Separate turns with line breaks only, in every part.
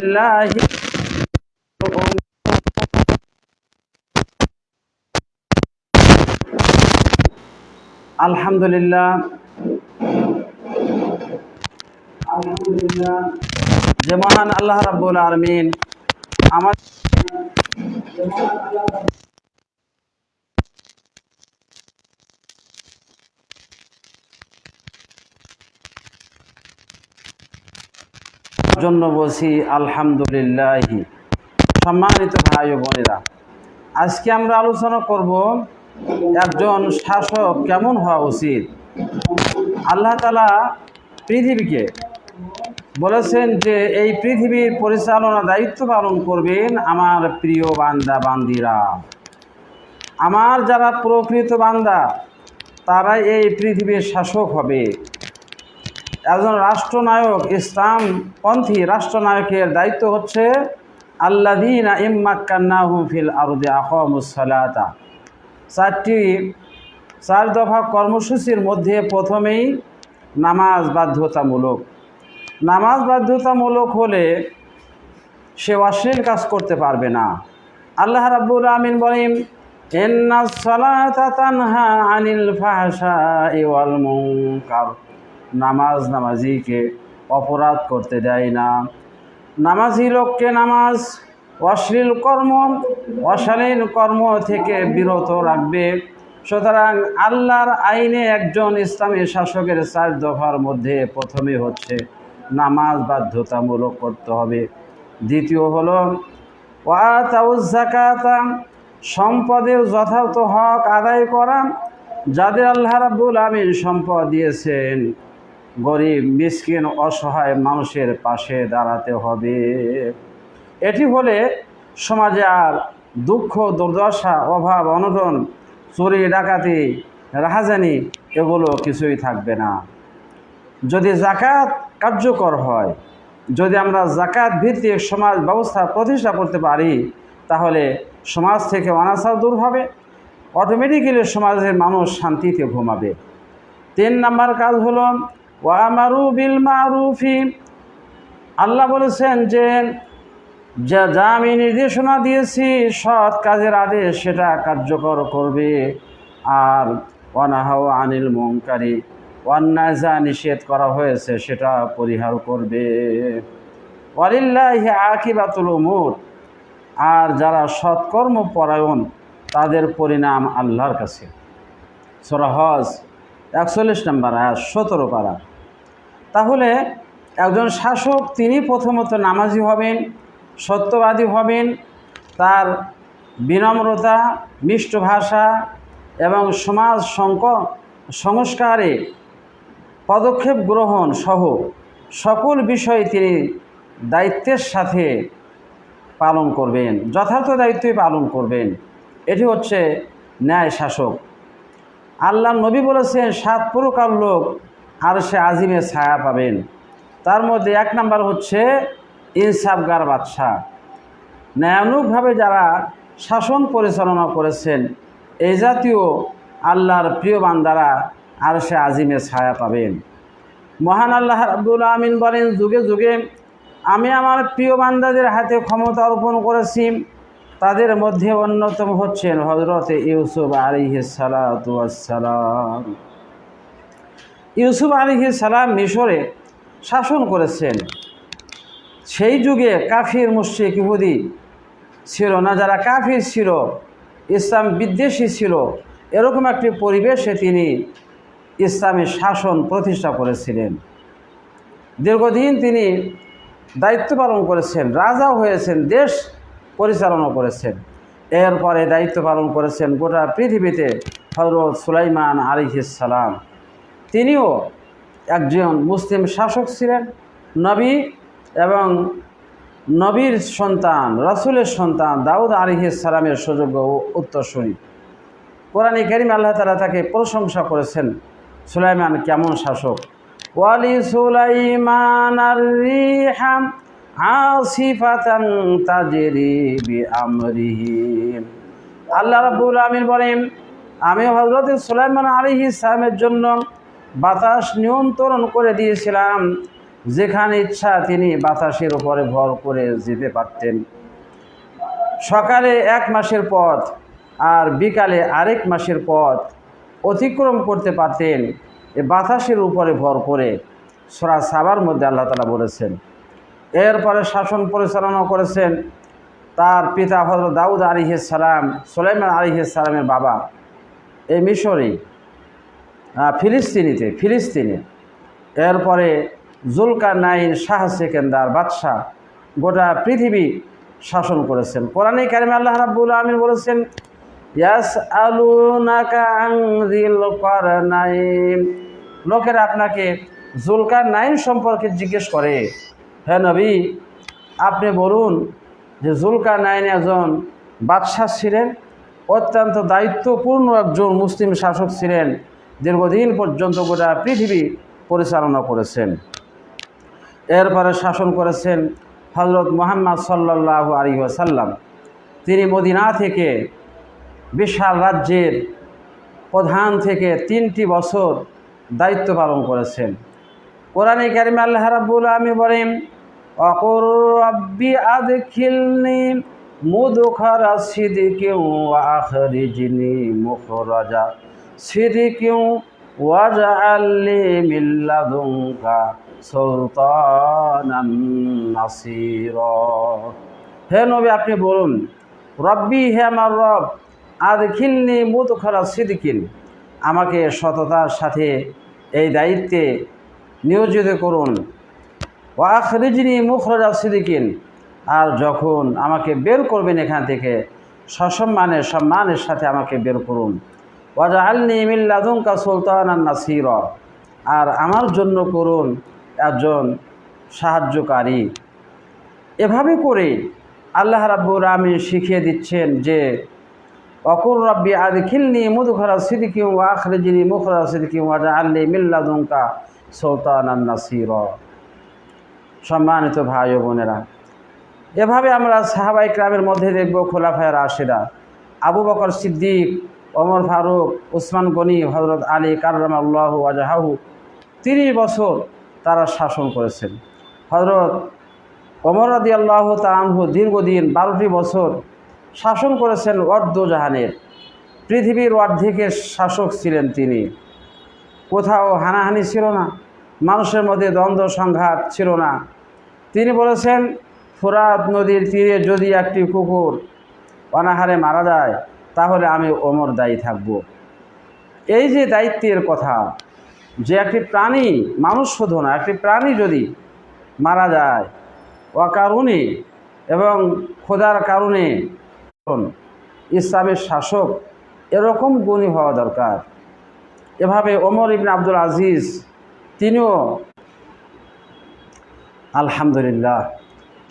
بالله الحمد لله আলহামদুলিল্লাহ যে মহান আল্লাহ রাব্বুল আলামিন আমার জন্য বলছি, আলহামদুলিল্লাহ। সম্মানিত ভাই বোনেরা, আজকে আমরা আলোচনা করব একজন শাসক কেমন হওয়া উচিত? আল্লাহ তালা পৃথিবীকে বলেছেন যে, এই পৃথিবীর পরিচালনা দায়িত্ব পালন করবেন আমার প্রিয় বান্দা, বান্দিরা। আমার যারা প্রকৃত বান্দা, তারাই এই পৃথিবীর শাসক হবে। একজন রাষ্ট্রনায়ক, ইসলাম পন্থী রাষ্ট্রনায়কের দায়িত্ব হচ্ছে আল্লাদিন ইম্মাক্কান্নাহু ফিল আরদে আহমুসালাতা চারটি, চার দফা কর্মসূচির মধ্যে প্রথমেই নামাজ বাধ্যতামূলক। নামাজ বাধ্যতামূলক হলে সে অশ্লীল কাজ করতে পারবে না। আল্লাহ রাব্বুল আমিন বলেন ইন্না সালাতা তানহা আনিল ফাহশাই ওয়াল মুনকার। নামাজ নামাজিকে অপরাধ করতে দেয় না। নামাজি লোককে নামাজ অশ্লীল কর্ম, অশালীন কর্ম থেকে বিরত রাখবে। সুতরাং আল্লাহর আইনে একজন ইসলামী শাসকের চার দফার মধ্যে প্রথমে হচ্ছে নামাজ বাধ্যতামূলক করতে হবে। দ্বিতীয় হল ওয়াতাউজাকাতা সম্পদের যথার্থ হক আদায় করা, যাদের আল্লাহ রাব্বুল আমিন সম্পদ দিয়েছেন। গরিব, মিসকিন, অসহায় মানুষের পাশে দাঁড়াতে হবে। এটি হলে সমাজে আর দুঃখ, দুর্দশা, অভাব, অনটন, চুরি, ডাকাতি, রাহাজানি এগুলো কিছুই থাকবে না। যদি জাকাত কার্যকর হয়, যদি আমরা জাকাত ভিত্তিক সমাজ ব্যবস্থা প্রতিষ্ঠা করতে পারি, তাহলে সমাজ থেকে অনাচার দূর হবে অটোমেটিক্যালি সমাজের মানুষ শান্তিতে ঘুমাবে। তিন নাম্বার কাজ হলো ওয়ামারু বিল মারুফি। আল্লাহ বলেছেন যে, যা যা আমি নির্দেশনা দিয়েছি, সৎ কাজের আদেশ সেটা কার্যকর করবে। আর অনাহাও আনিল মঙ্কারি অন্যায় যা নিষেধ করা হয়েছে সেটা পরিহার করবে। অলিল্লাহ আকিবাতুল উমুর। আর যারা সৎকর্ম পরায়ণ, তাদের পরিণাম আল্লাহর কাছে। সরহজ একচল্লিশ নম্বর আয়াত, সতেরো পারা। তাহলে একজন শাসক তিনি প্রথমত নামাজি হবেন, সত্যবাদী হবেন, তার বিনম্রতা, মিষ্ট ভাষা এবং সমাজ সংক, সংস্কারে পদক্ষেপ গ্রহণ সহ সকল বিষয়ে তিনি দায়িত্বের সাথে পালন করবেন, যথার্থ দায়িত্বই পালন করবেন। এটি হচ্ছে ন্যায় শাসক। আল্লাহ নবী বলেছেন, সাত প্রকার লোক আর সে আজিমে ছায়া পাবেন। তার মধ্যে এক নাম্বার হচ্ছে ইনসাফগার বাদশাহ। ন্যায়ানুকভাবে যারা শাসন পরিচালনা করেছেন এই জাতীয় আল্লাহর প্রিয় বান্দারা আর সে আজিমে ছায়া পাবেন। মহান আল্লাহ আব্দুল আমিন বলেন, যুগে যুগে আমি আমার প্রিয় বান্দাদের হাতে ক্ষমতা অর্পণ করেছি। তাদের মধ্যে অন্যতম হচ্ছেন হজরতে ইউসুফ আলিহিসালাম ইউসুফ আলিহি সালাম মিশরে শাসন করেছেন। সেই যুগে কাফির, মুশ্রিক, ইহুদি ছিল না। যারা কাফির ছিল, ইসলাম বিদ্বেষী ছিল, এরকম একটি পরিবেশে তিনি ইসলামের শাসন প্রতিষ্ঠা করেছিলেন। দীর্ঘদিন তিনি দায়িত্ব পালন করেছেন, রাজাও হয়েছেন, দেশ পরিচালনা করেছেন। এরপরে দায়িত্ব পালন করেছেন গোটা পৃথিবীতে হজরত সুলাইমান আলিহিসাল্লাম তিনিও একজন মুসলিম শাসক ছিলেন, নবী এবং নবীর সন্তান, রাসুলের সন্তান, দাউদ আলিহিসালামের সুযোগ্য উত্তরসূরি। কোরআনে করিম আল্লাহ তালা তাকে প্রশংসা করেছেন, সুলাইমান কেমন শাসক? ওয়ালি সুলাইমান আল্লাহ রাব্বুল আমিন বলেন আমি হজরত সুলাইমান আলী ইসলামের জন্য বাতাস নিয়ন্ত্রণ করে দিয়েছিলাম। যেখানে ইচ্ছা তিনি বাতাসের উপরে ভর করে যেতে পারতেন। সকালে এক মাসের পথ আর বিকালে আরেক মাসের পথ অতিক্রম করতে পারতেন। এ বাতাসের উপরে ভর করে সরা সাবার মধ্যে আল্লাহ তালা বলেছেন। এরপরে শাসন পরিচালনা করেছেন তার পিতা হজরত দাউদ আলিহিস সালাম সোলাইমান আলিহিস সালামের বাবা। এই মিশরেই আহ, ফিলিস্তিনিতে, ফিলিস্তিনে। এরপরে জুলকার নাইন শাহ সেকেন্দার বাদশাহ গোটা পৃথিবী শাসন করেছেন। কোরআনে কারিমে আল্লাহ রাব্বুল আমিন বলেছেন ইয়াস লোকেরা আপনাকে জুলকার নাইন সম্পর্কে জিজ্ঞেস করে হ্যাঁ নবী, আপনি বলুন যে জুলকার নাইন একজন বাদশাহ ছিলেন, অত্যন্ত দায়িত্বপূর্ণ একজন মুসলিম শাসক ছিলেন দীর্ঘদিন পর্যন্ত গোটা পৃথিবী পরিচালনা করেছেন। এরপরে শাসন করেছেন হজরত মোহাম্মদ সাল্লাহ আলী সাল্লাম তিনি মদিনা থেকে বিশাল রাজ্যের প্রধান থেকে তিনটি বছর দায়িত্ব পালন করেছেন। কোরআনে কারিম আল্লাহ রাব্বুল আমি বলেন অকর রব্বি আদখিলনি সিদিকে ওয়াজআলনি মিন লাদুনকা সুলতানান হে নবী, আপনি বলুন, রব্বি হে আমার রব, আদখিলনি মুদখারা সিদিকিন আমাকে সততার সাথে এই দায়িত্বে নিয়োজিত করুন। ও আখরিজনি মুখরাজা সিদ্দিকিন, আর যখন আমাকে বের করবেন এখান থেকে, সসম্মানের সম্মানের সাথে আমাকে বের করুন। ওয়াজা আলনি মিল্লাদুঙ্কা সুলতান নাসির। আর আমার জন্য করুন একজন সাহায্যকারী। এভাবে করে আল্লাহ রাব্বুর আমি শিখিয়ে দিচ্ছেন যে অকুর রব্বি আদখিলনি মুদখরা সিদ্দিকি ওয়া আখরিজনি মুখরা সিদ্দিকি ওয়াজা আল্লি মিল্লাদুঙ্কা সুলতান নাসির। সম্মানিত ভাই ও বোনেরা, এভাবে আমরা সাহাবাই ক্রামের মধ্যে দেখব খোলাফায়ের আশিরা আবু বকর সিদ্দিক ওমর ফারুক, উসমান গনি হজরত আলী কার্রাম আল্লাহ আজাহাহু তিরিশ বছর তারা শাসন করেছেন। হজরত ওমর রাদি আল্লাহ তালানহু দীর্ঘদিন বারোটি বছর শাসন করেছেন অর্ধজাহানের পৃথিবীর অর্ধেকের শাসক ছিলেন তিনি। কোথাও হানাহানি ছিল না, মানুষের মধ্যে দ্বন্দ্ব সংঘাত ছিল না। তিনি বলেছেন, ফুরাত নদীর তীরে যদি একটি কুকুর অনাহারে মারা যায় তাহলে আমি ওমর দায়ী থাকব। এই যে দায়িত্বের কথা, যে একটি প্রাণী মানুষ শুধু না, একটি প্রাণী যদি মারা যায়, অকারণে এবং খোদার কারণে ইসলামের শাসক এরকম গুণী হওয়া দরকার। এভাবে ওমর ইবনে আব্দুল আজিজ, তিনিও আলহামদুলিল্লাহ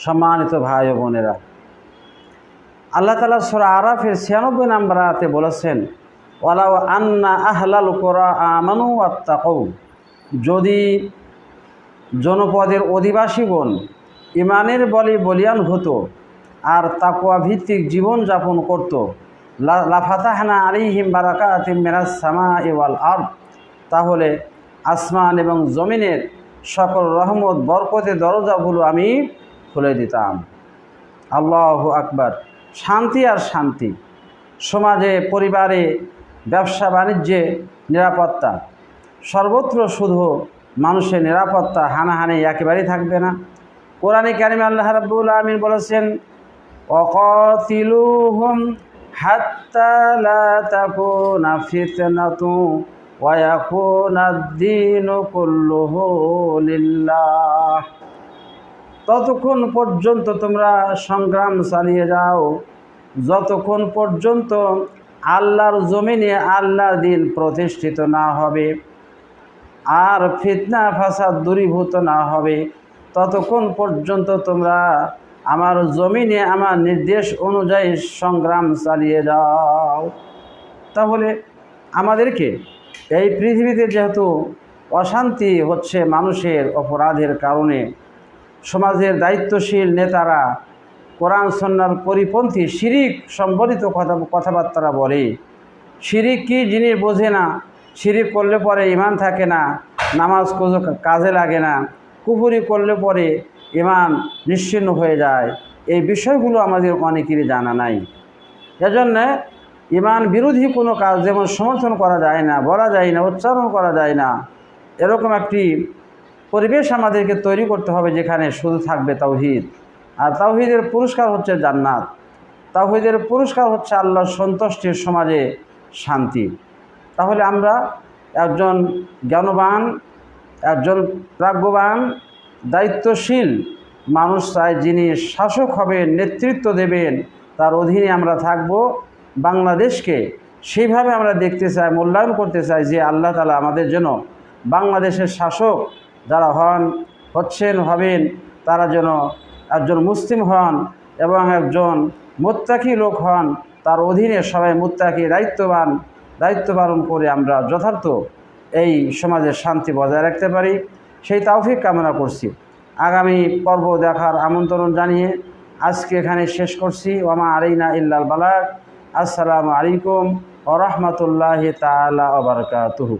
সম্মানিত ভাই বোনেরা আল্লাহ তালা সোরা আরাফের ছিয়ানব্বই নাম্বার নাম্বারাতে বলেছেন ওয়ালাও আন্না আহলাল কোরা আমানু আত্মাকৌ যদি জনপদের অধিবাসীগণ ইমানের বলে বলিয়ান হতো আর তাকুয়া ভিত্তিক জীবনযাপন করত লাফাতাহানা আলিহিম বারাকা আতিম মেরাজ সামা ইওয়াল আর তাহলে আসমান এবং জমিনের সকল রহমত বরকতে দরজাগুলো আমি খুলে দিতাম। আল্লাহ আকবার। শান্তি আর শান্তি। সমাজে, পরিবারে, ব্যবসা, বাণিজ্যে নিরাপত্তা। সর্বত্র শুধু মানুষের নিরাপত্তা হানাহানি একেবারেই থাকবে না। কোরআনে কারিম আল্লাহ রাব্বুল আমিন বলেছেন অকতিলুহুম হাত্তা লা তাকুনা লিল্লাহ। ততক্ষণ পর্যন্ত তোমরা সংগ্রাম চালিয়ে যাও। যতক্ষণ পর্যন্ত আল্লাহর জমিনে আল্লাহর দিন প্রতিষ্ঠিত না হবে আর ফিতনা, ফাসাদ দূরীভূত না হবে, ততক্ষণ পর্যন্ত তোমরা আমার জমিনে আমার নির্দেশ অনুযায়ী সংগ্রাম চালিয়ে যাও। তাহলে আমাদেরকে এই পৃথিবীতে যেহেতু অশান্তি হচ্ছে মানুষের অপরাধের কারণে সমাজের দায়িত্বশীল নেতারা কোরআন সন্ন্যার পরিপন্থী শিরিক সম্বলিত কথা, কথাবার্তারা বলে। শিরিক কি জিনিস বোঝে না, শিরিক করলে পরে ইমান থাকে না, নামাজ কাজে লাগে না কুপুরি করলে পরে ইমান নিশ্চিন্ন হয়ে যায়। এই বিষয়গুলো আমাদের অনেকেরই জানা নাই। এজন্যে ইমান বিরোধী কোনো কাজ যেমন সমর্থন করা যায় না, বলা যায় না, উচ্চারণ করা যায় না, এরকম একটি পরিবেশ আমাদেরকে তৈরি করতে হবে যেখানে শুধু থাকবে তাওহিদ। আর তাওহিদের পুরস্কার হচ্ছে জান্নাত। তাওহিদের পুরস্কার হচ্ছে আল্লাহর সন্তুষ্টির সমাজে শান্তি। তাহলে আমরা একজন জ্ঞানবান, একজন প্রাজ্ঞবান, দায়িত্বশীল মানুষ চাই যিনি শাসক হবেন, নেতৃত্ব দেবেন, তার অধীনে আমরা থাকব। বাংলাদেশকে সেইভাবে আমরা দেখতে চাই, মূল্যায়ন করতে চাই যে আল্লাহ তালা আমাদের জন্য বাংলাদেশের শাসক যারা হন, হচ্ছেন হবেন তারা যেন একজন মুসলিম হন এবং একজন মোত্তাকি লোক হন, তার অধীনে সবাই মোত্তাকি দায়িত্ববান দায়িত্ব পালন করে আমরা যথার্থ এই সমাজের শান্তি বজায় রাখতে পারি। সেই তাওফিক কামনা করছি। আগামী পর্ব দেখার আমন্ত্রণ জানিয়ে আজকে এখানে শেষ করছি। ওমা আলাইনা ইল্লাল বালাক আসসালামু আলাইকুম ও রহমতুল্লাহ তালা ওবরকাতুহু